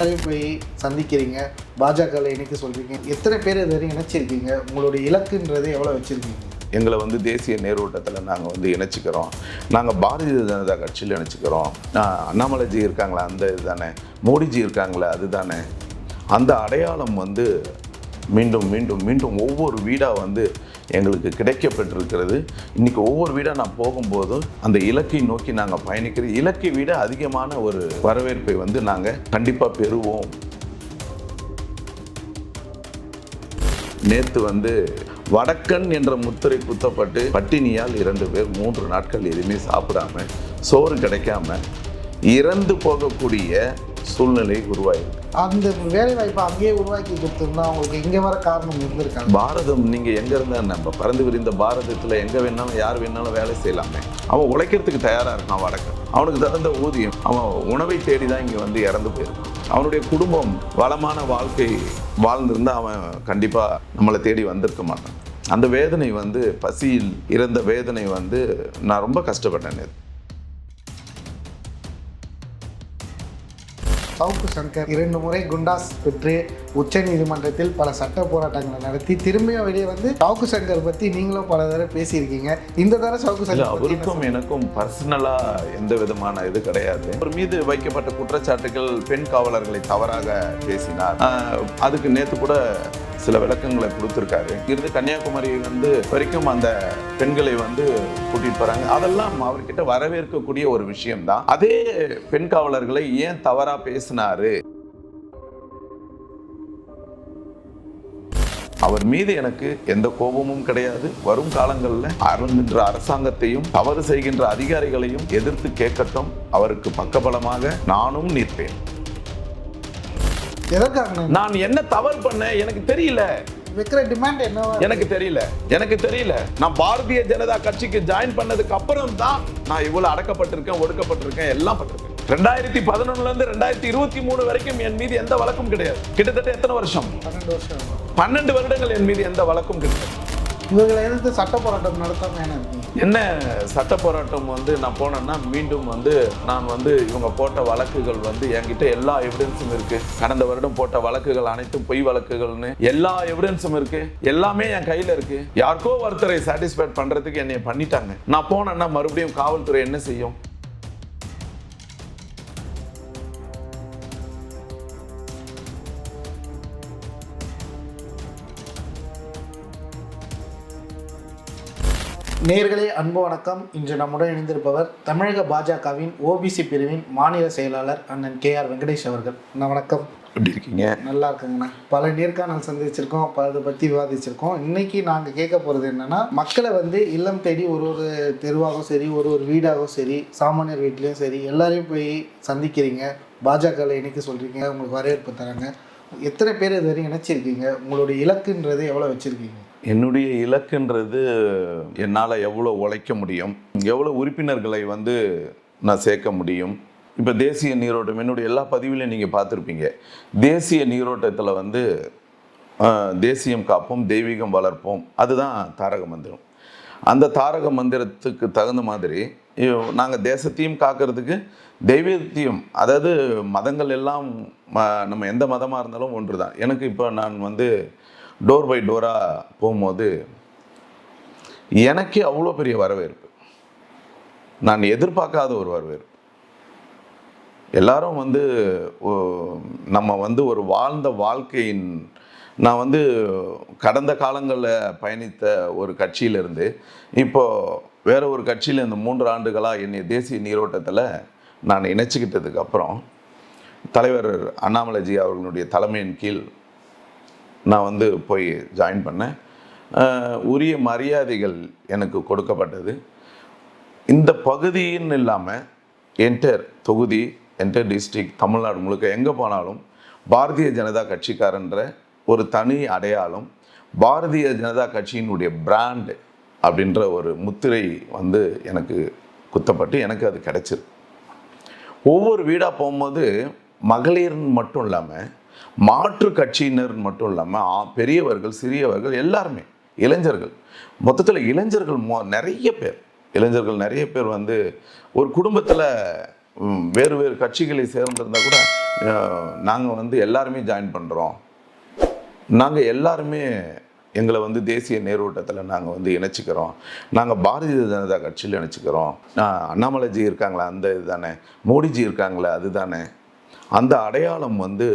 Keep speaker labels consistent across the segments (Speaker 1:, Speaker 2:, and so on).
Speaker 1: எல்லாரையும் போய் சந்திக்கிறீங்க பாஜகவில் இணைக்க சொல்கிறீங்க எத்தனை பேர் இது வரையும் இணைச்சிருக்கீங்க? உங்களுடைய இலக்குன்றது எவ்வளோ வச்சுருக்கீங்க?
Speaker 2: எங்களை வந்து தேசிய நேரோட்டத்தில் நாங்கள் வந்து இணைச்சிக்கிறோம். நாங்கள் பாரதிய ஜனதா கட்சியில் இணைச்சிக்கிறோம். அண்ணாமலைஜி இருக்காங்களே அந்த இதுதானே. மோடிஜி இருக்காங்களே அதுதானே. அந்த அடையாளம் வந்து மீண்டும் மீண்டும் மீண்டும் ஒவ்வொரு வீடாக வந்து எங்களுக்கு கிடைக்கப்பட்டிருக்கிறது. இன்றைக்கி ஒவ்வொரு வீடாக நான் போகும்போதும் அந்த இலக்கை நோக்கி நாங்கள் பயணிக்கிற இலக்கை விட அதிகமான ஒரு வரவேற்பை வந்து நாங்கள் கண்டிப்பாக பெறுவோம். நேற்று வந்து வடக்கன் என்ற முத்திரை குத்தப்பட்டு பட்டினியால் இரண்டு பேர் மூன்று நாட்கள் எதுவுமே சாப்பிடாம சோறு கிடைக்காம இறந்து போகக்கூடிய சூழ்நிலை உருவாயிருக்கு.
Speaker 1: அந்த வேலை வாய்ப்பை அங்கேயே உருவாக்கி கொடுத்துருந்தா அவங்களுக்கு இங்கே வர காரணம் இருந்திருக்காங்க
Speaker 2: பாரதம் நீங்க எங்க இருந்தா நம்ம பறந்து விரிந்த பாரதத்துல எங்க வேணாலும் யார் வேணாலும் வேலை செய்யலாமே. அவன் உழைக்கிறதுக்கு தயாரா இருக்கான் வடக்கன் அவனுக்கு தகுந்த ஊதியம் அவன் உணவை தேடி தான் இங்க வந்து இறந்து போயிருக்கான். அவனுடைய குடும்பம் வளமான வாழ்க்கை வாழ்ந்திருந்தா அவன் கண்டிப்பா நம்மளை தேடி வந்திருக்க மாட்டான். அந்த வேதனை வந்து பசியில் இறந்த வேதனை வந்து நான் ரொம்ப கஷ்டப்பட்டேன்
Speaker 1: சவுக்கு சங்கர் இரண்டு முறை குண்டாஸ் பெற்று உச்ச நீதிமன்றத்தில் பல சட்ட போராட்டங்களை நடத்தி திரும்பியும் வெளியே வந்து சவுக்கு சங்கர் பற்றி நீங்களும் பல தடவை பேசியிருக்கீங்க. இந்த தடவை சவுக்கு சங்கர்
Speaker 2: அவருக்கும் எனக்கும் பர்சனலா எந்த விதமான இது கிடையாது. அவர் மீது வைக்கப்பட்ட குற்றச்சாட்டுகள் பெண் காவலர்களை தவறாக பேசினார். அதுக்கு நேத்து கூட சில விளக்கங்களை கொடுத்துருக்காரு. இருந்து கன்னியாகுமரி வந்து வரைக்கும் அந்த பெண்களை வந்து கூட்டிட்டு போறாங்க. அதெல்லாம் அவர்கிட்ட வரவேற்கக்கூடிய ஒரு விஷயம்தான். அதே பெண் காவலர்களை ஏன் தவறா பேசினாரு? அவர் மீது எனக்கு எந்த கோபமும் கிடையாது. வரும் காலங்களில் அருந்துகின்ற அரசாங்கத்தையும் தவறு செய்கின்ற அதிகாரிகளையும் எதிர்த்து கேட்கட்டும். அவருக்கு பக்கபலமாக நானும் நிற்பேன்.
Speaker 1: எதற்காக?
Speaker 2: நான் என்ன தவறு பண்ணேன் எனக்கு தெரியல.
Speaker 1: வைக்கிற டிமாண்ட் என்னவா
Speaker 2: எனக்கு தெரியல. எனக்கு தெரியல. நான் பாரதிய ஜனதா கட்சிக்கு ஜாயின் பண்ணதுக்கு அப்புறம் தான் நான் இவ்வளவு அடக்கப்பட்டிருக்கேன் ஒடுக்கப்பட்டிருக்கேன் எல்லாம் பண்ணிருக்கேன் ரெண்டாயிரத்தி பதினொன்னுல இருந்து ரெண்டாயிரத்தி இருபத்தி மூணு வரைக்கும் என் மீது எந்த வழக்கும் கிடையாது. கிட்டத்தட்ட எத்தனை வருஷம்?
Speaker 1: பன்னெண்டு வருஷம்.
Speaker 2: பன்னெண்டு வருடங்கள் என் மீது எந்த வழக்கும் கிடையாது.
Speaker 1: இவர்களை எதிர்த்து சட்ட போராட்டம் நடத்தாம என்ன
Speaker 2: என்ன சட்ட போராட்டம் வந்து நான் போனேன்னா மீண்டும் வந்து நான் வந்து இவங்க போட்ட வழக்குகள் வந்து என்கிட்ட எல்லா எவிடன்ஸும் இருக்கு. கடந்த வருடம் போட்ட வழக்குகள் அனைத்தும் பொய் வழக்குகள்னு எல்லா எவிடன்ஸும் இருக்கு. எல்லாமே என் கையில இருக்கு. யாருக்கோ ஒருத்தரை சாட்டிஸ்ஃபைட் பண்றதுக்கு என்னை பண்ணிட்டாங்க. நான் போனேன்னா மறுபடியும் காவல்துறை என்ன செய்யும்?
Speaker 1: நேர்களே அன்பு வணக்கம். இன்று நம்முடன் இணைந்திருப்பவர் தமிழக பாஜகவின் ஓபிசி பிரிவின் மாநில செயலாளர் அண்ணன் கே ஆர் வெங்கடேஷ் அவர்கள். அண்ணா வணக்கம்.
Speaker 2: எப்படி இருக்கீங்க?
Speaker 1: நல்லா இருக்குங்கண்ணா. பல நேர்காணல் சந்திச்சிருக்கோம் பலதை பற்றி விவாதிச்சிருக்கோம். இன்னைக்கு நாங்கள் கேட்க போகிறது என்னன்னா மக்களை வந்து இல்லம் தேடி ஒரு ஒரு தெருவாகவும் சரி ஒரு ஒரு வீடாகவும் சரி சாமானியர் வீட்லேயும் சரி எல்லாரையும் போய் சந்திக்கிறீங்க. பாஜகவில் இணைக்க சொல்கிறீங்க உங்களுக்கு வரவேற்பு தராங்க. எத்தனை பேர் இது வரையும் இணைச்சிருக்கீங்க? உங்களுடைய இலக்குன்றது எவ்வளோ வச்சுருக்கீங்க?
Speaker 2: என்னுடைய இலக்குன்றது என்னால் எவ்வளோ உழைக்க முடியும்? எவ்வளோ உறுப்பினர்களை வந்து நான் சேர்க்க முடியும்? இப்போ தேசிய நீரோட்டம் என்னுடைய எல்லா பதிவிலையும் நீங்கள் பார்த்துருப்பீங்க. தேசிய நீரோட்டத்தில் வந்து தேசியம் காப்போம் தெய்வீகம் வளர்ப்போம். அதுதான் தாரக மந்திரம். அந்த தாரக மந்திரத்துக்கு தகுந்த மாதிரி நாங்கள் தேசத்தையும் காக்கிறதுக்கு தெய்வத்தையும் அதாவது மதங்கள் எல்லாம் நம்ம எந்த மதமாக இருந்தாலும் ஒன்று தான் எனக்கு இப்போ நான் வந்து டோர் பை டோராக போகும்போது எனக்கே அவ்வளோ பெரிய வரவேற்பு. நான் எதிர்பார்க்காத ஒரு வரவேற்பு. எல்லாரும் வந்து நம்ம வந்து ஒரு வாழ்ந்த வாழ்க்கையின் நான் வந்து கடந்த காலங்களில் பயணித்த ஒரு கட்சியிலிருந்து இப்போது வேற ஒரு கட்சியில் இந்த மூன்று ஆண்டுகளாக என்னை தேசிய நீரோட்டத்தில் நான் இணைச்சிக்கிட்டதுக்கப்புறம் தலைவர் அண்ணாமலைஜி அவர்களுடைய தலைமையின் கீழ் நான் வந்து போய் ஜாயின் பண்ணேன். உரிய மரியாதைகள் எனக்கு கொடுக்கப்பட்டது. இந்த பகுதின்னு இல்லாமல் என்டர் தொகுதி என்டர் டிஸ்ட்ரிக்ட் தமிழ்நாடு முழுக்க எங்கே போனாலும் பாரதிய ஜனதா கட்சிக்காரன்ற ஒரு தனி அடையாளம் பாரதிய ஜனதா கட்சியினுடைய பிராண்ட் அப்படின்ற ஒரு முத்திரை வந்து எனக்கு குத்தப்பட்டு எனக்கு அது கிடைச்சிருக்கு. ஒவ்வொரு வீடாக போகும்போது மகளிர்னு மட்டும் இல்லாமல் மாற்று கட்சியினர் மட்டும் இல்லாமல் பெரியவர்கள் சிறியவர்கள் எல்லாருமே இளைஞர்கள். மொத்தத்தில் இளைஞர்கள் மொ நிறைய பேர். இளைஞர்கள் நிறைய பேர் வந்து ஒரு குடும்பத்தில் வேறு வேறு கட்சிகளை சேர்ந்திருந்தால் கூட நாங்கள் வந்து எல்லாருமே ஜாயின் பண்ணுறோம் நாங்கள் எல்லாருமே எங்களை வந்து தேசிய நேரோட்டத்தில் நாங்கள் வந்து இணைச்சிக்கிறோம். நாங்கள் பாரதிய ஜனதா கட்சியில் இணைச்சிக்கிறோம். அண்ணாமலைஜி இருக்காங்களா? அந்த இதுதானே மோடிஜி இருக்காங்களே அதுதானே அந்த அடையாளம் வந்து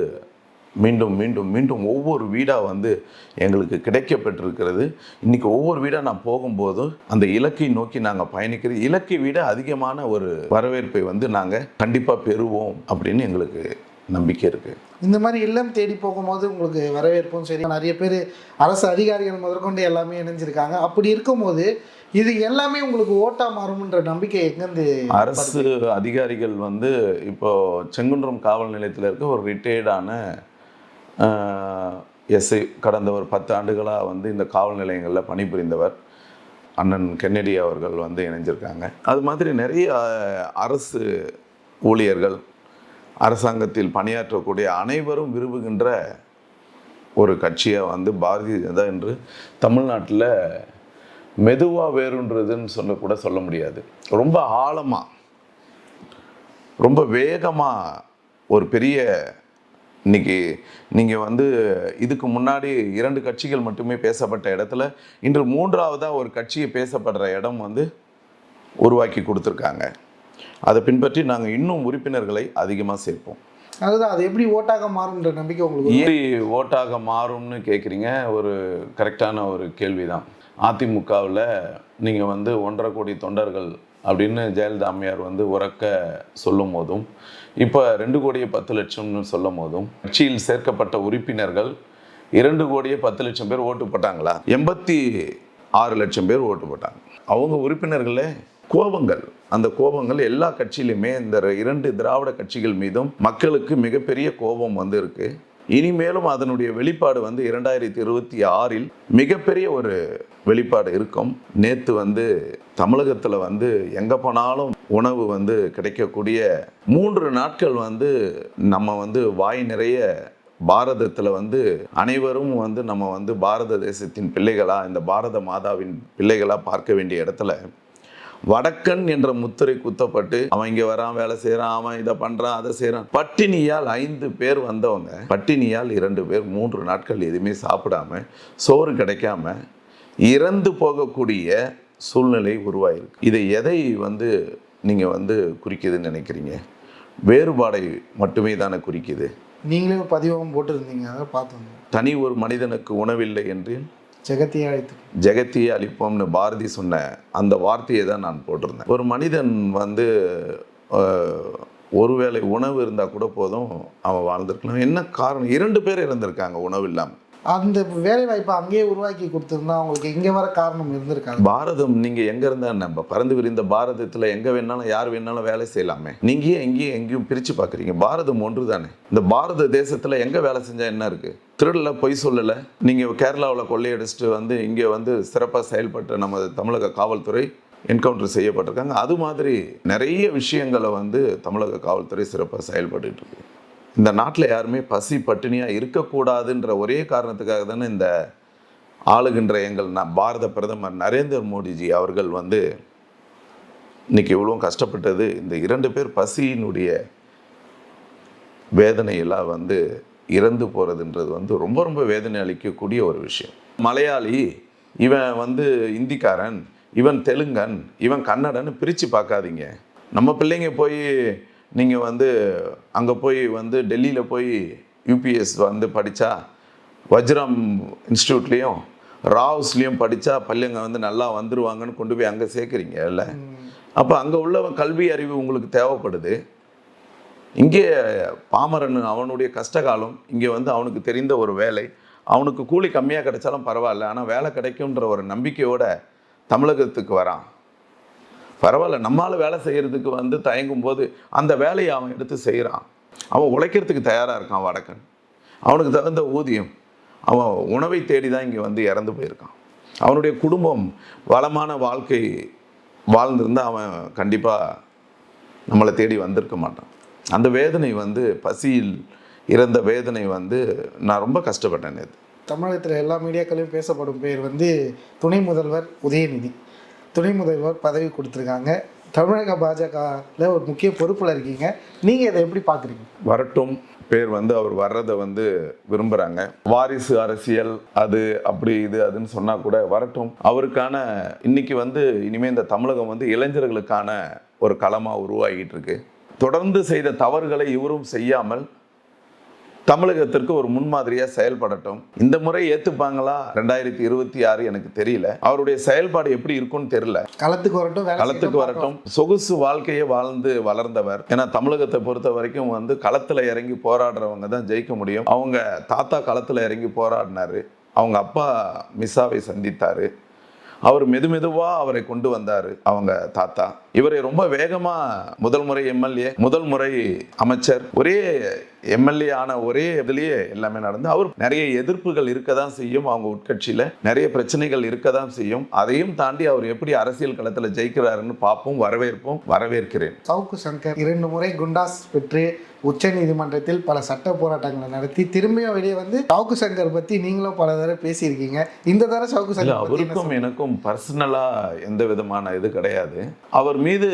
Speaker 2: மீண்டும் மீண்டும் மீண்டும் ஒவ்வொரு வீடாக வந்து எங்களுக்கு கிடைக்கப்பட்டிருக்கிறது. இன்றைக்கி ஒவ்வொரு வீடாக நான் போகும்போது அந்த இலக்கை நோக்கி நாங்கள் பயணிக்கிறது இலக்கை விட அதிகமான ஒரு வரவேற்பை வந்து நாங்கள் கண்டிப்பாக பெறுவோம் அப்படின்னு எங்களுக்கு நம்பிக்கை இருக்குது
Speaker 1: இந்த மாதிரி இல்லம் தேடி போகும்போது உங்களுக்கு வரவேற்பும் சரி. நிறைய பேர் அரசு அதிகாரிகள் முதற்கொண்டு எல்லாமே இணைஞ்சிருக்காங்க. அப்படி இருக்கும்போது இது எல்லாமே உங்களுக்கு ஓட்டா மாறும்ன்ற நம்பிக்கை எங்கேருந்து
Speaker 2: அரசு அதிகாரிகள் வந்து இப்போ செங்குன்றம் காவல் நிலையத்தில் இருக்க ஒரு ரிட்டையர்டான எஸ்ஐ கடந்த ஒரு பத்து ஆண்டுகளாக வந்து இந்த காவல் நிலையங்களில் பணிபுரிந்தவர் அண்ணன் கென்னடி அவர்கள் வந்து இணைஞ்சிருக்காங்க. அது மாதிரி நிறைய அரசு ஊழியர்கள் அரசாங்கத்தில் பணியாற்றக்கூடிய அனைவரும் விரும்புகின்ற ஒரு கட்சியாக வந்து பாரதிய ஜனதா என்று தமிழ்நாட்டில் மெதுவாக வேறுன்றதுன்னு சொல்ல கூட சொல்ல முடியாது. ரொம்ப ஆழமாக ரொம்ப வேகமாக ஒரு பெரிய இன்னைக்கு நீங்கள் வந்து இதுக்கு முன்னாடி இரண்டு கட்சிகள் மட்டுமே பேசப்பட்ட இடத்துல இன்று மூன்றாவதாக ஒரு கட்சியை பேசப்படுற இடம் வந்து உருவாக்கி கொடுத்துருக்காங்க. அதை பின்பற்றி நாங்கள் இன்னும் உறுப்பினர்களை அதிகமாக சேர்ப்போம்.
Speaker 1: அதுதான் அது எப்படி ஓட்டாக மாறும்ன்ற நம்பிக்கை உங்களுக்கு
Speaker 2: ஏறி ஓட்டாக மாறும்னு கேட்குறீங்க ஒரு கரெக்டான ஒரு கேள்வி தான் அதிமுகவில் நீங்கள் வந்து ஒன்றரை கோடி தொண்டர்கள் அப்படின்னு ஜெயலலிதா அம்மையார் வந்து உறக்க சொல்லும் போதும் இப்போ ரெண்டு கோடியே பத்து லட்சம்னு சொல்லும் போதும் கட்சியில் சேர்க்கப்பட்ட உறுப்பினர்கள் இரண்டு கோடியே பத்து லட்சம் பேர் ஓட்டு போட்டாங்களா? எண்பத்தி ஆறு லட்சம் பேர் ஓட்டு போட்டாங்க. அவங்க உறுப்பினர்களே கோபங்கள். அந்த கோபங்கள் எல்லா கட்சியிலுமே இந்த இரண்டு திராவிட கட்சிகள் மீதும் மக்களுக்கு மிகப்பெரிய கோபம் வந்து இருக்கு இனிமேலும் அதனுடைய வெளிப்பாடு வந்து இரண்டாயிரத்தி இருபத்தி ஆறில் மிகப்பெரிய ஒரு வெளிப்பாடு இருக்கும். நேற்று வந்து தமிழகத்தில் வந்து எங்கே போனாலும் உணவு வந்து கிடைக்கக்கூடிய மூன்று நாட்கள் வந்து நம்ம வந்து வாய் நிறைய பாரதத்தில் வந்து அனைவரும் வந்து நம்ம வந்து பாரத தேசத்தின் பிள்ளைகளாக இந்த பாரத மாதாவின் பிள்ளைகளாக பார்க்க வேண்டிய இடத்துல வடக்கன் என்ற முத்திரை குத்தப்பட்டு அவன் இங்கே வரான் வேலை செய்கிறான் அவன் இதை பண்ணுறான் அதை செய்கிறான் பட்டினியால் ஐந்து பேர் வந்தவங்க பட்டினியால் இரண்டு பேர் மூன்று நாட்கள் எதுவுமே சாப்பிடாம சோறு கிடைக்காம இறந்து போகக்கூடிய சூழ்நிலை உருவாயிருக்கு. இதை எதை வந்து நீங்க வந்து குறிக்குதுன்னு நினைக்கிறீங்க? வேறுபாடை மட்டுமே தானே குறிக்குது.
Speaker 1: நீங்களே ஒரு பதிவகம் போட்டிருந்தீங்க அதை பார்த்தோம்
Speaker 2: தனி ஒரு மனிதனுக்கு உணவில்லை என்று
Speaker 1: ஜெகத்தியை அழைத்து.
Speaker 2: ஜெகத்தியே அளிப்போம்னு பாரதி சொன்ன அந்த வார்த்தையை தான் நான் போட்டிருந்தேன். ஒரு மனிதன் வந்து ஒருவேளை உணவு இருந்தால் கூட போதும் அவன் வாழ்ந்திருக்கலாம். என்ன காரணம்? இரண்டு பேர் இறந்திருக்காங்க உணவு இல்லாமல்
Speaker 1: அந்த வேலை வாய்ப்பை அங்கேயே உருவாக்கி கொடுத்துருந்தா அவங்களுக்கு இங்கே வர காரணம் இருந்திருக்காங்க
Speaker 2: பாரதம் நீங்கள் எங்கே இருந்தா நம்ம பறந்து விரிந்த பாரதத்தில் எங்கே வேணாலும் யார் வேணாலும் வேலை செய்யலாமே. நீங்கள் ஏன் எங்கேயும் எங்கேயும் பிரித்து பார்க்குறீங்க? பாரதம் ஒன்று தானே இந்த பாரத தேசத்தில் எங்கே வேலை செஞ்சால் என்ன இருக்குது திருடல பொய் சொல்லலை. நீங்கள் கேரளாவில் கொள்ளையடிச்சிட்டு வந்து இங்கே வந்து சிறப்பாக செயல்பட்ட நம்ம தமிழக காவல்துறை என்கவுண்டர் செய்யப்பட்டிருக்காங்க. அது மாதிரி நிறைய விஷயங்களை வந்து தமிழக காவல்துறை சிறப்பாக செயல்பட்டு இருக்கு. இந்த நாட்டில் யாருமே பசி பட்டினியாக இருக்கக்கூடாதுன்ற ஒரே காரணத்துக்காக தானே இந்த ஆளுகின்ற எங்கள் ந- பாரத பிரதமர் நரேந்திர மோடிஜி அவர்கள் வந்து இன்னைக்கு இவ்வளோ கஷ்டப்பட்டது. இந்த இரண்டு பேர் பசியினுடைய வேதனையெல்லாம் வந்து இறந்து போகிறதுன்றது வந்து ரொம்ப ரொம்ப வேதனை அளிக்கக்கூடிய ஒரு விஷயம். மலையாளி இவன் வந்து இந்திக்காரன் இவன் தெலுங்கன் இவன் கன்னடன்னு பிரித்து பார்க்காதீங்க. நம்ம பிள்ளைங்க போய் நீங்கள் வந்து அங்கே போய் வந்து டெல்லியில் போய் யூபிஎஸ் வந்து படித்தா வஜ்ரம் இன்ஸ்டியூட்லேயும் ராவ்ஸ்லேயும் படித்தா பள்ளிங்க வந்து நல்லா வந்துருவாங்கன்னு கொண்டு போய் அங்கே சேர்க்குறீங்க இல்லை அப்போ அங்கே உள்ளவன் கல்வி அறிவு உங்களுக்கு தேவைப்படுது. இங்கே பாமரன் அவனுடைய கஷ்டகாலம் இங்கே வந்து அவனுக்கு தெரிந்த ஒரு வேலை. அவனுக்கு கூலி கம்மியாக கிடைச்சாலும் பரவாயில்ல ஆனால் வேலை கிடைக்கும்ன்ற ஒரு நம்பிக்கையோட தமிழகத்துக்கு வரான். பரவாயில்ல நம்மால் வேலை செய்கிறதுக்கு வந்து தயங்கும் போது அந்த வேலையை அவன் எடுத்து செய்கிறான் அவன் உழைக்கிறதுக்கு தயாராக இருக்கான் வடக்கன். அவனுக்கு தகுந்த ஊதியம். அவன் உணவை தேடி தான் இங்கே வந்து இறந்து போயிருக்கான். அவனுடைய குடும்பம் வளமான வாழ்க்கை வாழ்ந்திருந்தா அவன் கண்டிப்பாக நம்மளை தேடி வந்திருக்க மாட்டான். அந்த வேதனை வந்து பசியில் இறந்த வேதனை வந்து நான் ரொம்ப கஷ்டப்பட்டேன் நேற்று
Speaker 1: தமிழகத்தில் எல்லா மீடியாக்களையும் பேசப்படும் பேர் வந்து துணை முதல்வர் உதயநிதி. துணை முதல்வர் பதவி கொடுத்துருக்காங்க. தமிழக பாஜகவில் ஒரு முக்கிய பொறுப்பில் இருக்கீங்க. நீங்கள் இதை எப்படி பார்க்குறீங்க
Speaker 2: வரட்டும். பேர் வந்து அவர் வர்றதை வந்து விரும்புகிறாங்க வாரிசு அரசியல் அது அப்படி இது அதுன்னு சொன்னால் கூட வரட்டும். அவருக்கான இன்னைக்கு வந்து இனிமேல் இந்த தமிழகம் வந்து இளைஞர்களுக்கான ஒரு களமாக உருவாகிட்டு இருக்கு. தொடர்ந்து செய்த தவறுகளை இவரும் செய்யாமல் தமிழகத்திற்கு ஒரு முன்மாதிரியாக செயல்படட்டும். இந்த முறை ஏற்றுப்பாங்களா ரெண்டாயிரத்தி இருபத்தி ஆறு எனக்கு தெரியல. அவருடைய செயல்பாடு எப்படி இருக்கும்னு தெரியல.
Speaker 1: களத்துக்கு வரட்டும்
Speaker 2: களத்துக்கு வரட்டும். சொகுசு வாழ்க்கையை வாழ்ந்து வளர்ந்தவர். ஏன்னா தமிழகத்தை பொறுத்த வரைக்கும் வந்து களத்துல இறங்கி போராடுறவங்க தான் ஜெயிக்க முடியும். அவங்க தாத்தா களத்துல இறங்கி போராடினாரு. அவங்க அப்பா மிஸ்ஸாவை சந்தித்தாரு. அவர் மெது மெதுவா அவரை கொண்டு வந்தாரு அவங்க தாத்தா. இவரை ரொம்ப வேகமா முதல் முறை எம்எல்ஏ முதல் முறை அமைச்சர் ஒரே எம்எல்ஏ ஆன ஒரே இதுலயே எல்லாமே நடந்து அவர் நிறைய எதிர்ப்புகள் இருக்க தான் செய்யும் அவங்க உட்கட்சியில நிறைய பிரச்சனைகள் இருக்க தான் செய்யும். அதையும் தாண்டி அவர் எப்படி அரசியல் களத்துல ஜெயிக்கிறாருன்னு பார்ப்போம் வரவேற்போம் வரவேற்கிறேன்.
Speaker 1: சவுக்கு சங்கர் இரண்டு முறை குண்டாஸ் பெற்று உச்ச நீதிமன்றத்தில் பல சட்ட போராட்டங்களை நடத்தி திரும்பியும் வெளியே வந்து சவுக்கு சங்கர் பத்தி நீங்களும் பல தடவை பேசியிருக்கீங்க. இந்த தடவை சவுக்கு சங்கர்
Speaker 2: அவருக்கும் எனக்கும் பர்சனலா எந்த விதமான இது கிடையாது. அவர் மீது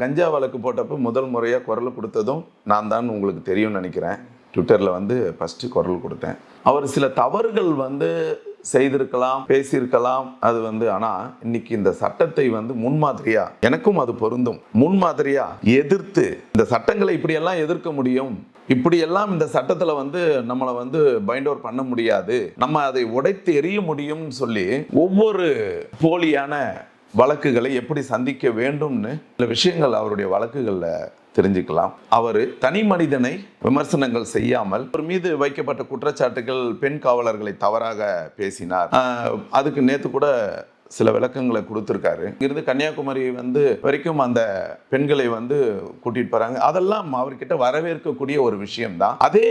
Speaker 2: கஞ்சா வழக்கு போட்டப்ப முதல் முறையாக குரல் கொடுத்ததும் நான் தான் உங்களுக்கு தெரியும்னு நினைக்கிறேன். ட்விட்டரில் வந்து ஃபஸ்ட்டு குரல் கொடுத்தேன். அவர் சில தவறுகள் வந்து செய்திருக்கலாம் பேசியிருக்கலாம். அது வந்து ஆனால் இன்னைக்கு இந்த சட்டத்தை வந்து முன்மாதிரியா எனக்கும் அது பொருந்தும். முன்மாதிரியா எதிர்த்து இந்த சட்டங்களை இப்படியெல்லாம் எதிர்க்க முடியும்? இப்படியெல்லாம் இந்த சட்டத்தில் வந்து நம்மளை வந்து பைண்ட் ஓவர் பண்ண முடியாது. நம்ம அதை உடைத்து எரிய முடியும்னு சொல்லி ஒவ்வொரு போலியான வழக்குகளை எப்படி சந்திக்க வேண்டும்னு சில விஷயங்கள் அவருடைய வழக்குகளில் தெரிஞ்சுக்கலாம். அவர் தனி மனிதனை விமர்சனங்கள் செய்யாமல் அவர் மீது வைக்கப்பட்ட குற்றச்சாட்டுகள் பெண் காவலர்களை தவறாக பேசினார். அதுக்கு நேற்று கூட சில விளக்கங்களை கொடுத்துருக்காரு. இங்கிருந்து கன்னியாகுமரி வந்து வரைக்கும் அந்த பெண்களை வந்து கூட்டிட்டு போறாங்க. அதெல்லாம் அவர்கிட்ட வரவேற்கக்கூடிய ஒரு விஷயம் தான் அதே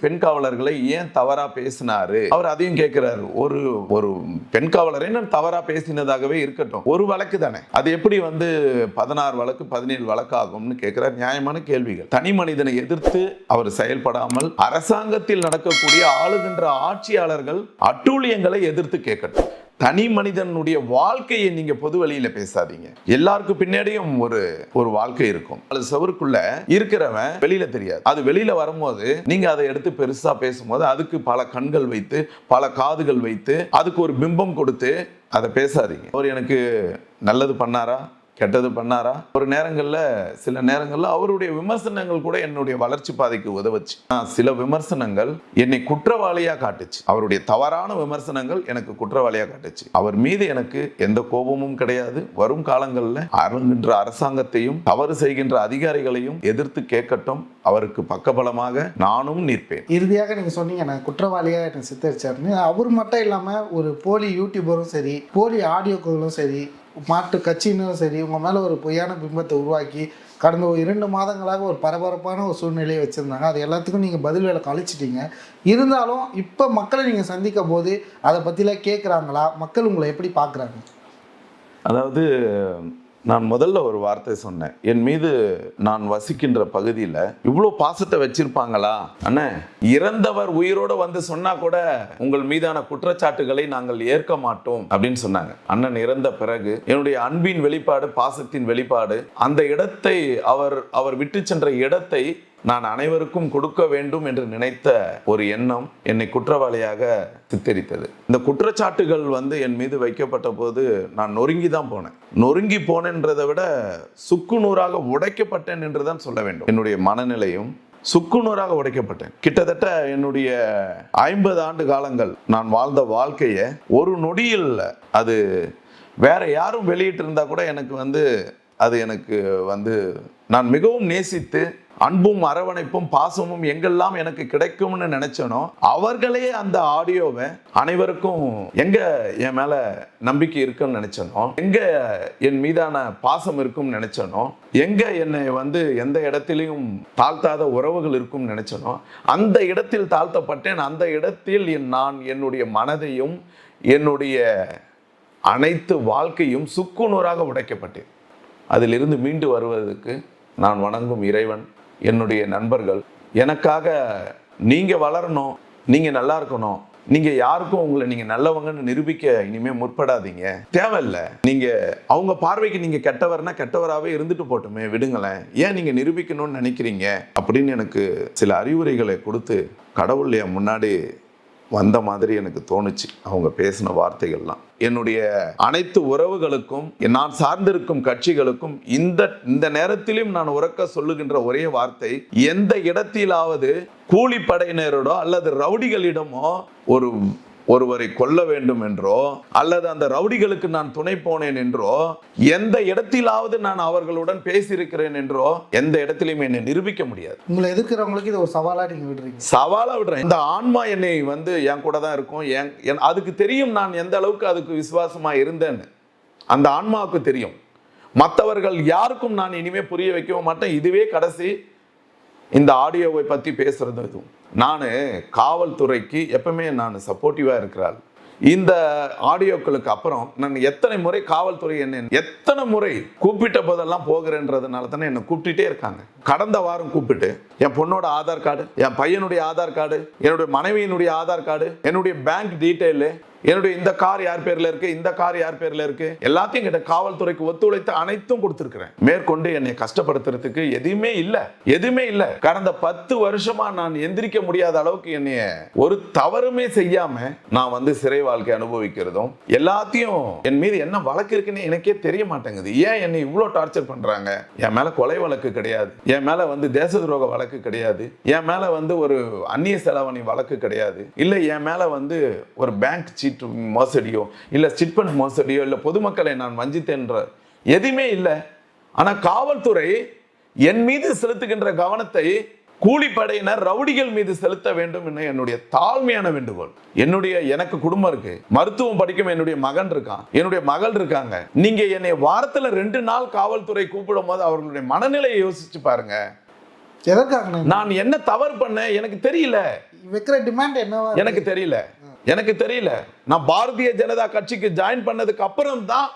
Speaker 2: பெண் காவலர்களை ஏன் தவறா பேசினாரு? அவர் அதையும் கேட்கிறாரு ஒரு ஒரு பெண் காவலரை நான் தவறா பேசினதாகவே இருக்கட்டும். ஒரு வழக்கு தானே. அது எப்படி வந்து பதினாறு வழக்கு பதினேழு வழக்கு ஆகும்னு கேட்கிறார் நியாயமான கேள்விகள். தனி மனிதனை எதிர்த்து அவர் செயல்படாமல் அரசாங்கத்தில் நடக்கக்கூடிய ஆளுகின்ற ஆட்சியாளர்கள் அட்டூழியங்களை எதிர்த்து கேட்கட்டும். தனி மனிதனுடைய வாழ்க்கையை நீங்க பொது வழியில பேசாதீங்க. எல்லாருக்கும் பின்னாடியும் ஒரு ஒரு வாழ்க்கை இருக்கும். அது சவருக்குள்ள இருக்கிறவன் வெளியில தெரியாது. அது வெளியில வரும்போது நீங்க அதை எடுத்து பெருசா பேசும்போது அதுக்கு பல கண்கள் வைத்து பல காதுகள் வைத்து அதுக்கு ஒரு பிம்பம் கொடுத்து அதை பேசாதீங்க. அவர் எனக்கு நல்லது பண்ணாரா? கெட்டது பண்ணாரா? ஒரு நேரங்களில் சில நேரங்களில் அவருடைய விமர்சனங்கள் கூட என்னுடைய வளர்ச்சி பாதைக்கு உதவுச்சு. சில விமர்சனங்கள் என்னை குற்றவாளியாக காட்டுச்சு. அவருடைய தவறான விமர்சனங்கள் எனக்கு குற்றவாளியாக காட்டுச்சு. அவர் மீது எனக்கு எந்த கோபமும் கிடையாது. வரும் காலங்களில் அருகின்ற அரசாங்கத்தையும் தவறு செய்கின்ற அதிகாரிகளையும் எதிர்த்து கேட்கட்டும். அவருக்கு பக்கபலமாக நானும் நிற்பேன்.
Speaker 1: இறுதியாக நீங்க சொன்னீங்க நான் குற்றவாளியாக என்னை சித்தரிச்சாருன்னு. அவர் மட்டும் இல்லாமல் ஒரு போலி யூடியூபரும் சரி போலி ஆடியோக்களும் சரி மாட்டு கட்சியினரும் சரி உங்கள் மேலே ஒரு பொய்யான பிம்பத்தை உருவாக்கி கடந்த ஒரு இரண்டு மாதங்களாக ஒரு பரபரப்பான ஒரு சூழ்நிலையை வச்சுருந்தாங்க. அது எல்லாத்துக்கும் நீங்கள் பதில் வேலை கழிச்சிட்டீங்க. இருந்தாலும் இப்போ மக்களை நீங்கள் சந்திக்க போது அதை பற்றிலாம் கேட்குறாங்களா மக்கள் உங்களை எப்படி பார்க்குறாங்க
Speaker 2: அதாவது நான் முதல்ல ஒரு வார்த்தை சொன்னேன். என் மீது நான் வசிக்கின்ற பகுதியில் இவ்வளோ பாசத்தை வச்சிருப்பாங்களா? அண்ணே இறந்தவர் உயிரோடு வந்து சொன்னா கூட உங்கள் மீதான குற்றச்சாட்டுகளை நாங்கள் ஏற்க மாட்டோம் அப்படின்னு சொன்னாங்க. அண்ணன் இறந்த பிறகு என்னுடைய அன்பின் வெளிப்பாடு பாசத்தின் வெளிப்பாடு அந்த இடத்தை அவர் அவர் விட்டு சென்ற இடத்தை நான் அனைவருக்கும் கொடுக்க வேண்டும் என்று நினைத்த ஒரு எண்ணம் என்னை குற்றவாளியாக சித்தரித்தது. இந்த குற்றச்சாட்டுகள் வந்து என் மீது வைக்கப்பட்ட போது நான் நொறுங்கி தான் போனேன். நொறுங்கி போனேன்றதை விட சுக்குநூறாக உடைக்கப்பட்டேன் என்று தான் சொல்ல வேண்டும். என்னுடைய மனநிலையும் சுக்குநூறாக உடைக்கப்பட்டேன். கிட்டத்தட்ட என்னுடைய ஐம்பது ஆண்டு காலங்கள் நான் வாழ்ந்த வாழ்க்கையை ஒரு நொடியில் அது வேற யாரும் வெளியிட்டு இருந்தா கூட எனக்கு வந்து அது எனக்கு வந்து நான் மிகவும் நேசித்து அன்பும் அரவணைப்பும் பாசமும் எங்கெல்லாம் எனக்கு கிடைக்கும்னு நினைச்சனோ அவர்களே அந்த ஆடியோவை அனைவருக்கும் எங்க என் மேல நம்பிக்கை இருக்குன்னு நினைச்சனோ எங்க என் மீதான பாசம் இருக்கும்னு நினைச்சனோ எங்க என்னை வந்து எந்த இடத்திலையும் தாழ்த்தாத உறவுகள் இருக்கும்னு நினைச்சனோ அந்த இடத்தில் தாழ்த்தப்பட்டேன். அந்த இடத்தில் என் நான் என்னுடைய மனதையும் என்னுடைய அனைத்து வாழ்க்கையும் சுக்குநூறாக உடைக்கப்பட்டேன். அதிலிருந்து மீண்டு வருவதற்கு நான் வணங்கும் இறைவன் என்னுடைய நண்பர்கள். எனக்காக நீங்கள் வளரணும் நீங்கள் நல்லா இருக்கணும். நீங்கள் யாருக்கும் உங்களை நீங்கள் நல்லவங்கன்னு நிரூபிக்க இனிமேல் முற்படாதீங்க. தேவையில்ல. நீங்கள் அவங்க பார்வைக்கு நீங்கள் கெட்டவர்னா கெட்டவராகவே இருந்துட்டு போட்டுமே விடுங்களேன். ஏன் நீங்கள் நிரூபிக்கணும்னு நினைக்கிறீங்க? அப்படின்னு எனக்கு சில அறிவுரைகளை கொடுத்து கடவுள் என் முன்னாடி வந்த மாதிரி எனக்கு தோணுச்சு. அவங்க பேசின வார்த்தைகள்லாம். என்னுடைய அனைத்து உறவுகளுக்கும் நான் சார்ந்திருக்கும் கட்சிகளுக்கும் இந்த இந்த நேரத்திலும் நான் உறக்க சொல்லுகின்ற ஒரே வார்த்தை எந்த இடத்திலாவது கூலிப்படையினரோடோ அல்லது ரவுடிகளிடமோ ஒரு ஒருவரை கொல்ல வேண்டும் என்றோ அல்லது அந்த ரவுடிகளுக்கு நான் துணை போனேன் என்றோ எந்த இடத்திலாவது நான் அவர்களுடன் பேசியிருக்கிறேன் என்றோ எந்த இடத்திலையும் என்னை நிரூபிக்க முடியாது.
Speaker 1: உங்களை எதிர்க்கிறவங்களுக்கு இது ஒரு சவாலா நீங்க விடுறீங்க.
Speaker 2: சவாலா விடுறேன். இந்த ஆன்மா என்னை வந்து என் கூட தான் இருக்கும். என் அதுக்கு தெரியும் நான் எந்த அளவுக்கு அதுக்கு விசுவாசமா இருந்தேன்னு. அந்த ஆன்மாவுக்கு தெரியும். மற்றவர்கள் யாருக்கும் நான் இனிமே புரிய வைக்கவும் மாட்டேன். இதுவே கடைசி. இந்த ஆடியோவை பற்றி பேசுறது இதுவும் நான் காவல்துறைக்கு எப்பவுமே நான் சப்போர்ட்டிவாக இருக்கிறாள். இந்த ஆடியோக்களுக்கு அப்புறம் நான் எத்தனை முறை காவல்துறை என்ன எத்தனை முறை கூப்பிட்ட போதெல்லாம் போகிறேன்றதுனால தானே என்னை கூப்பிட்டுட்டே இருக்காங்க. கடந்த வாரம் கூப்பிட்டு என் பொண்ணோட ஆதார் கார்டு என் பையனுடைய ஆதார் கார்டு என்னுடைய மனைவியினுடைய ஆதார் கார்டு என்னுடைய பேங்க் டீட்டெயிலு என்னுடைய இந்த கார் யார் பேர்ல இருக்கு? இந்த கார் யார் பேர்ல இருக்கு? எல்லாத்தையும் கிட்ட காவல்துறைக்கு ஒத்துழைத்து அனைத்தும் கொடுத்துருக்கிறேன். மேற்கொண்டு என்னை கஷ்டப்படுத்துறதுக்கு எதுவுமே இல்ல. எதுவுமே இல்ல. கடந்த பத்து வருஷமா நான் எந்திரிக்க முடியாத அளவுக்கு என்னைய ஒரு தவறுமே செய்யாம நான் வந்து சிறை வாழ்க்கை அனுபவிக்கிறதும் எல்லாத்தையும் என் மீது என்ன வழக்கு இருக்குன்னு எனக்கே தெரிய மாட்டேங்குது. ஏன் என்னை இவ்வளோ டார்ச்சர் பண்றாங்க? என் மேல கொலை வழக்கு கிடையாது. என் மேல வந்து தேச துரோக வழக்கு கிடையாது. என் மேல வந்து ஒரு அந்நிய செலவணி வழக்கு கிடையாது. இல்ல என் மேல வந்து ஒரு பேங்க் சீட்டு மோசடியோ இல்ல சிட் ஃபண்ட் மோசடியோ இல்ல பொதுமக்களை நான் வஞ்சித்தேன்ற எதுவுமே இல்லை. ஆனா காவல்துறை என் மீது செலுத்துகின்ற கவனத்தை கூலிப்படையினர் ரவுடிகள் மீது செலுத்த வேண்டும் என என்னுடைய தாழ்மையான வேண்டுகோள். என்னுடைய எனக்கு குடும்பம் இருக்கு. மருத்துவம் படிக்கும் என்னுடைய மகன் இருக்கான். என்னுடைய மகள் இருக்காங்க. நீங்க என்னை வாரத்துல ரெண்டு நாள் காவல்துறை கூப்பிடும் போது அவர்களுடைய மனநிலையை யோசிச்சு பாருங்க.
Speaker 1: எதற்காக
Speaker 2: நான் என்ன தவறு பண்ணேன் எனக்கு தெரியல.
Speaker 1: வைக்கிற டிமாண்ட் இருக்கு?
Speaker 2: எனக்கு தெரியல. எனக்கு தெரியல. நான் பாரதிய ஜனதா கட்சிக்கு ஜாயின் பண்ணதுக்கு அப்புறம் தான்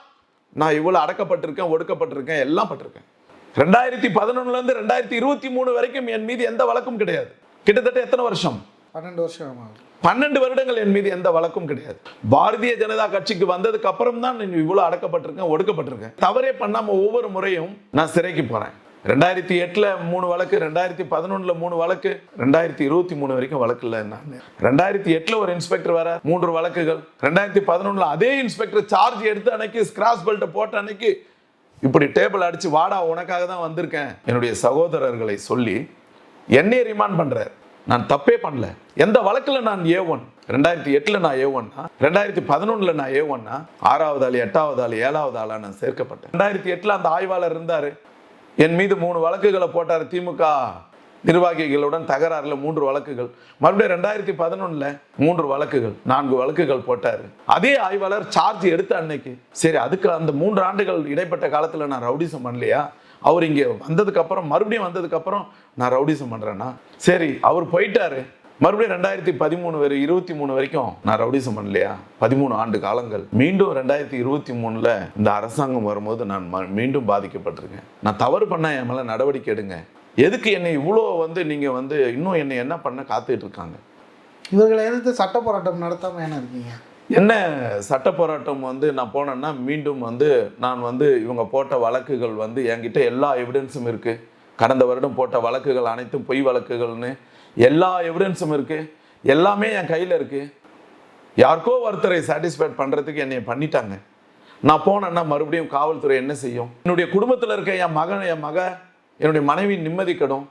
Speaker 2: நான் இவ்வளவு அடக்கப்பட்டிருக்கேன் ஒடுக்கப்பட்டிருக்கேன் எல்லாம் பட்டிருக்கேன். ரெண்டாயிரத்தி பதினொன்னுல இருந்து ரெண்டாயிரத்தி இருபத்தி மூணு வரைக்கும் என் மீது எந்த வழக்கும் கிடையாது. கிட்டத்தட்ட எத்தனை வருஷம்?
Speaker 1: பன்னெண்டு வருஷம்?
Speaker 2: பன்னெண்டு வருடங்கள் என் மீது எந்த வழக்கும் கிடையாது. பாரதிய ஜனதா கட்சிக்கு வந்ததுக்கு அப்புறம் தான் நான் இவ்வளவு அடக்கப்பட்டிருக்கேன் ஒடுக்கப்பட்டிருக்கேன். தவறே பண்ணாம ஒவ்வொரு முறையும் நான் சிறைக்கு போறேன். ரெண்டாயிரத்தி எட்டில் மூணு வழக்கு ரெண்டாயிரத்தி பதினொன்றில் மூணு வழக்கு ரெண்டாயிரத்தி இருபத்தி மூணு வரைக்கும் வழக்கு இல்லை நான் ரெண்டாயிரத்தி எட்டில் ஒரு இன்ஸ்பெக்டர் வர மூன்று வழக்குகள். ரெண்டாயிரத்தி பதினொன்றில் அதே இன்ஸ்பெக்டர் சார்ஜ் எடுத்து அன்னைக்கு ஸ்கிராஸ் பெல்ட்டை போட்ட அன்னைக்கு இப்படி டேபிள் அடித்து வாடா உனக்காக தான் வந்திருக்கேன். என்னுடைய சகோதரர்களை சொல்லி என்னையே ரிமாண்ட் பண்ணுறார் நான் தப்பே பண்ணல. எந்த வழக்கில் நான் ஏ ஒன் ரெண்டாயிரத்தி எட்டில் நான் ஏ ஒன்னா ரெண்டாயிரத்தி பதினொன்றில் நான் ஏ ஒன்னா ஆறாவது ஆள் எட்டாவது ஆள் ஏழாவது ஆளாக நான் சேர்க்கப்பட்டேன். ரெண்டாயிரத்தி எட்டில் அந்த ஆய்வாளர் இருந்தார். என் மீது மூணு வழக்குகளை போட்டார் திமுக. நிர்வாகிகளுடன் தகராறுல மூன்று வழக்குகள். மறுபடியும் ரெண்டாயிரத்தி பதினொன்னுல மூன்று வழக்குகள் நான்கு வழக்குகள் போட்டாரு. அதே ஆய்வாளர் சார்ஜ் எடுத்த அன்னைக்கு. சரி அதுக்கு அந்த மூன்று ஆண்டுகள் இடைப்பட்ட காலத்துல நான் ரவுடிசம் பண்ணலையா? அவர் இங்கே வந்ததுக்கு அப்புறம் மறுபடியும் வந்ததுக்கு அப்புறம் நான் ரவுடிசம் பண்றேன்னா சரி அவர் போயிட்டாரு. மறுபடியும் ரெண்டாயிரத்தி பதிமூணு வரை இருபத்தி மூணு வரைக்கும் நான் ரவுடிசம் பண்ணலையா? பதிமூணு ஆண்டு காலங்கள். மீண்டும் ரெண்டாயிரத்தி இருபத்தி மூணுல இந்த அரசாங்கம் வரும்போது நான் மீண்டும் பாதிக்கப்பட்டிருக்கேன். நான் தவறு பண்ண என் மேல நடவடிக்கை எடுங்க. எதுக்கு என்னை இவ்வளோ வந்து நீங்க வந்து இன்னும் என்னை என்ன பண்ண காத்துட்டு இருக்காங்க?
Speaker 1: இவர்களை எதிர்த்து சட்ட போராட்டம் நடத்தாம என்ன இருக்கீங்க?
Speaker 2: என்ன சட்ட போராட்டம் வந்து நான் போனேன்னா மீண்டும் வந்து நான் வந்து இவங்க போட்ட வழக்குகள் வந்து என்கிட்ட எல்லா எவிடன்ஸும் இருக்கு. கடந்த வருடம் போட்ட வழக்குகள் அனைத்தும் பொய் வழக்குகள்னு எல்லா எவிடன்ஸும் இருக்குது எல்லாமே என் கையில் இருக்குது யாருக்கோ ஒருத்தரை சாட்டிஸ்ஃபைட் பண்ணுறதுக்கு என்னை பண்ணிட்டாங்க. நான் போனேன்னா மறுபடியும் காவல்துறை என்ன செய்யும்? என்னுடைய குடும்பத்தில் இருக்க என் மகன் என் மக என்னுடைய மனைவி நிம்மதி கெடும்.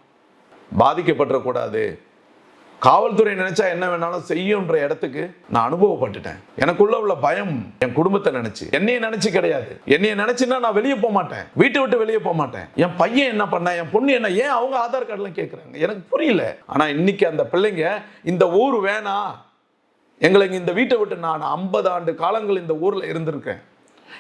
Speaker 2: பாதிக்கப்பட்டுறக்கூடாது. காவல்துறை நினைச்சா என்ன வேணாலும் செய்யுன்ற இடத்துக்கு நான் அனுபவப்பட்டுட்டேன். எனக்குள்ள உள்ள பயம் என் குடும்பத்தை நினைச்சு. என்னைய நினைச்சு கிடையாது. என்னைய நினைச்சுன்னா நான் வெளியே போக மாட்டேன். வீட்டை விட்டு வெளியே போக மாட்டேன். என் பையன் என்ன பண்ண? என் பொண்ணு என்ன? ஏன் அவங்க ஆதார் கார்டுலாம் கேட்குறாங்க எனக்கு புரியல. ஆனா இன்னைக்கு அந்த பிள்ளைங்க இந்த ஊர் வேணாம் எங்களுக்கு இந்த வீட்டை விட்டு நான் ஐம்பது ஆண்டு காலங்கள் இந்த ஊர்ல இருந்திருக்கேன்.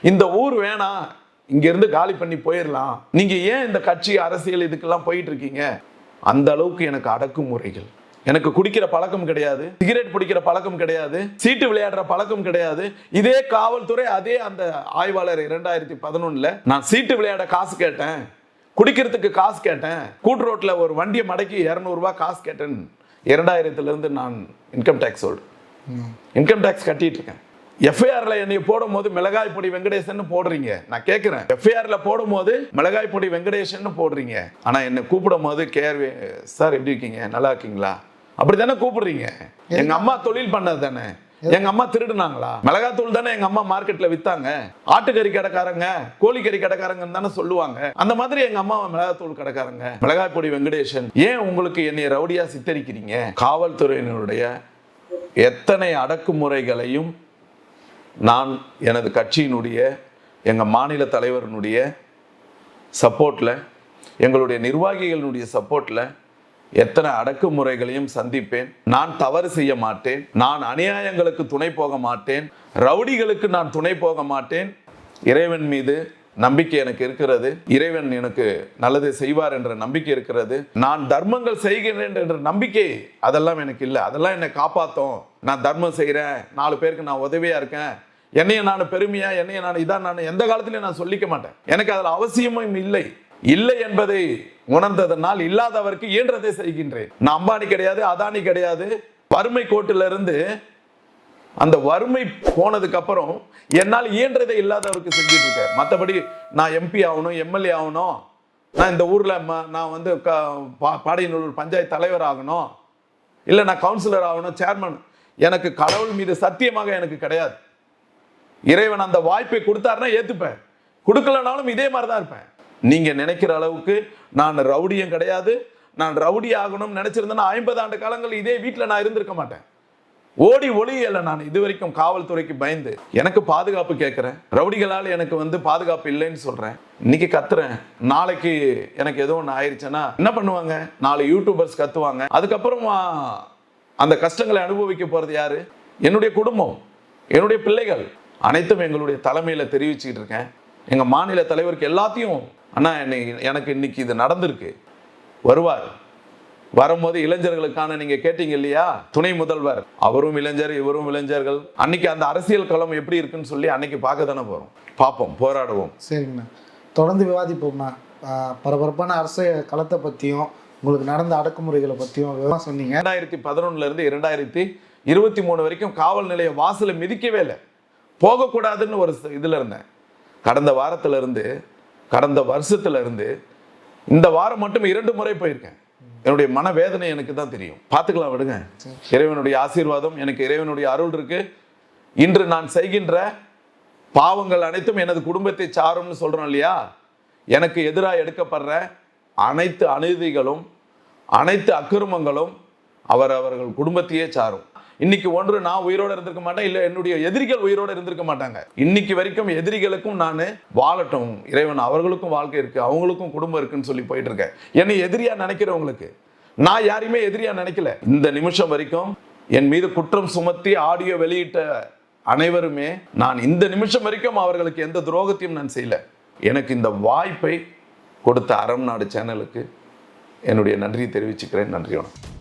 Speaker 2: இந்த ஊர் வேணாம் இங்கேருந்து காலி பண்ணி போயிடலாம் நீங்க ஏன் இந்த கட்சி அரசியல் இதுக்கெல்லாம் போயிட்டு இருக்கீங்க? அந்த அளவுக்கு எனக்கு அடக்குமுறைகள். எனக்கு குடிக்கிற பழக்கம் கிடையாது. சிகரெட் பிடிக்கிற பழக்கம் கிடையாது. சீட்டு விளையாடுற பழக்கம் கிடையாது. இதே காவல்துறை அதே அந்த ஆய்வாளர் இரண்டாயிரத்தி பதினொன்னுல நான் சீட்டு விளையாட காசு கேட்டேன். குடிக்கிறதுக்கு காசு கேட்டேன். கூட்டு ரோட்ல ஒரு வண்டியை மடக்கி இரநூறுபா காசு கேட்டேன். இரண்டாயிரத்துல இருந்து நான் இன்கம் டேக்ஸ் இன்கம் டேக்ஸ் கட்டிட்டு இருக்கேன். எஃப்ஐஆர்ல என்னை போடும் போது மிளகாய் பொடி வெங்கடேசன் போடுறீங்க. நான் கேட்கிறேன் எஃப்ஐஆர்ல போடும் போது மிளகாய் பொடி வெங்கடேசன் போடுறீங்க. ஆனா என்னை கூப்பிடும் போது கேர்வே சார் எப்படி இருக்கீங்க? நல்லா இருக்கீங்களா? அப்படி தானே கூப்பிடுறீங்க? எங்க அம்மா தொழில் பண்ணது தானே எங்க அம்மா திருடுனாங்களா? மிளகாத்தூள் தானே எங்க அம்மா மார்க்கெட்ல வித்தாங்க. ஆட்டுக்கறி கடைக்காரங்க கோழிக்கறி கடைக்காரங்கன்னு தானே சொல்லுவாங்க. அந்த மாதிரி எங்க அம்மா மிளகாத்தூள் கடைக்காரங்க. மிளகாய் பொடி வெங்கடேசன் ஏன் உங்களுக்கு என்னை ரவுடியா சித்தரிக்கிறீங்க? காவல்துறையினருடைய எத்தனை அடக்குமுறைகளையும் நான் எனது கட்சியினுடைய எங்கள் மாநில தலைவரினுடைய சப்போர்ட்டில் எங்களுடைய நிர்வாகிகளினுடைய சப்போர்ட்டில் எத்தனை அடக்குமுறைகளையும் சந்திப்பேன். நான் தவறு செய்ய மாட்டேன். நான் அநியாயங்களுக்கு துணை போக மாட்டேன். ரவுடிகளுக்கு நான் துணை போக மாட்டேன். இறைவன் மீது நம்பிக்கை எனக்கு இருக்கிறது. இறைவன் எனக்கு நல்லது செய்வார் என்ற நம்பிக்கை இருக்கிறது. நான் தர்மங்கள் செய்கிறேன் என்ற நம்பிக்கை அதெல்லாம் எனக்கு இல்லை. அதெல்லாம் என்னை காப்பாத்தும். நான் தர்மம் செய்கிறேன் நாலு பேருக்கு நான் உதவியா இருக்கேன். என்னைய நான் பெருமையா என்னைய நான் இதான் நான் எந்த காலத்திலையும் நான் சொல்லிக்க மாட்டேன். எனக்கு அதில் அவசியமும் இல்லை. இல்லை என்பதை உணர்ந்ததனால் இல்லாதவருக்கு இயன்றதை செய்கின்றேன். நான் அம்பானி கிடையாது அதானி கிடையாது. வறுமை கோட்டிலிருந்து அந்த வறுமை போனதுக்கு அப்புறம் என்னால் இயன்றதை இல்லாதவருக்கு செஞ்சுட்டு இருக்கேன். மற்றபடி நான் எம்பி ஆகணும் எம்எல்ஏ ஆகணும். நான் இந்த ஊரில் நான் வந்து க பா பாடியநல்லூர் பஞ்சாயத்து தலைவர் ஆகணும். இல்லை நான் கவுன்சிலர் ஆகணும் சேர்மன் எனக்கு கடவுள் மீது சத்தியமாக எனக்கு கிடையாது. இறைவன் அந்த வாய்ப்பை கொடுத்தாருன்னா ஏற்றுப்பேன் கொடுக்கலனாலும் இதே மாதிரி தான் இருப்பேன். நீங்கள் நினைக்கிற அளவுக்கு நான் ரவுடியும் கிடையாது. நான் ரவுடி ஆகணும்னு நினச்சிருந்தேன்னா ஐம்பது ஆண்டு காலங்கள் இதே வீட்டில் நான் இருந்திருக்க மாட்டேன். ஓடி ஒளியல நான் இது வரைக்கும் காவல்துறைக்கு பயந்து எனக்கு பாதுகாப்பு கேட்குறேன். ரவுடிகளால் எனக்கு வந்து பாதுகாப்பு இல்லைன்னு சொல்கிறேன் இன்னைக்கு கத்துறேன். நாளைக்கு எனக்கு ஏதோ ஒன்று ஆயிடுச்சுன்னா என்ன பண்ணுவாங்க? நாலு யூடியூபர்ஸ் கத்துவாங்க. அதுக்கப்புறமா அந்த கஷ்டங்களை அனுபவிக்க போகிறது யாரு? என்னுடைய குடும்பம் என்னுடைய பிள்ளைகள். அனைத்தும் எங்களுடைய தலைமையில் தெரிவிச்சுக்கிட்டு இருக்கேன். எங்கள் மாநில தலைவருக்கு எல்லாத்தையும் அண்ணா என்னை எனக்கு இன்னைக்கு இது நடந்திருக்கு. வருவார். வரும்போது இளைஞர்களுக்கான நீங்க கேட்டீங்க இல்லையா? துணை முதல்வர். அவரும் இளைஞர் இவரும் இளைஞர்கள். அன்னைக்கு அந்த அரசியல் களம் எப்படி இருக்குன்னு சொல்லி அன்னைக்கு பார்க்க தானே போறோம். பார்ப்போம் போராடுவோம்.
Speaker 1: சரிங்கண்ணா. தொடர்ந்து விவாதிப்போம்ண்ணா. பரபரப்பான அரசு களத்தை பற்றியும் உங்களுக்கு நடந்த அடக்குமுறைகளை பற்றியும் சொன்னீங்க.
Speaker 2: இரண்டாயிரத்தி பதினொன்னுல இருந்து இரண்டாயிரத்தி இருபத்தி மூணு வரைக்கும் காவல் நிலைய வாசலை மிதிக்கவே இல்லை. போகக்கூடாதுன்னு ஒரு இதுல இருந்தேன். கடந்த வாரத்துல இருந்து கடந்த வருஷத்துல இருந்து இந்த வாரம் மட்டும் இரண்டு முறை போயிருக்கேன். என்னுடைய மனவேதனை எனக்கு தான் தெரியும். பார்த்துக்கலாம் விடுங்க. இறைவனுடைய ஆசீர்வாதம் எனக்கு இறைவனுடைய அருள் இருக்கு. இன்று நான் செய்கின்ற பாவங்கள் அனைத்தும் எனது குடும்பத்தை சாரும்னு சொல்றோம் இல்லையா? எனக்கு எதிராக எடுக்கப்படுற அனைத்து அநீதிகளும் அனைத்து அக்கிரமங்களும் அவர் அவர்கள் குடும்பத்தையே சாரும். இன்னைக்கு ஒன்று நான் உயிரோடு இருந்திருக்க மாட்டேன் இல்லை என்னுடைய எதிரிகள் உயிரோடு இருந்திருக்க மாட்டாங்க. இன்னைக்கு வரைக்கும் எதிரிகளுக்கும் நான் வாழட்டும். இறைவன் அவர்களுக்கும் வாழ்க்கை இருக்கு அவங்களுக்கும் குடும்பம் இருக்குன்னு சொல்லி போயிட்டு இருக்கேன் என்னை எதிரியா நினைக்கிறவங்களுக்கு நான் யாரையுமே எதிரியா நினைக்கல. இந்த நிமிஷம் வரைக்கும் என் மீது குற்றம் சுமத்தி ஆடியோ வெளியிட்ட அனைவருமே நான் இந்த நிமிஷம் வரைக்கும் அவர்களுக்கு எந்த துரோகத்தையும் நான் செய்யல. எனக்கு இந்த வாய்ப்பை கொடுத்த அறம் நாடு சேனலுக்கு என்னுடைய நன்றியை தெரிவிச்சுக்கிறேன். நன்றி வணக்கம்.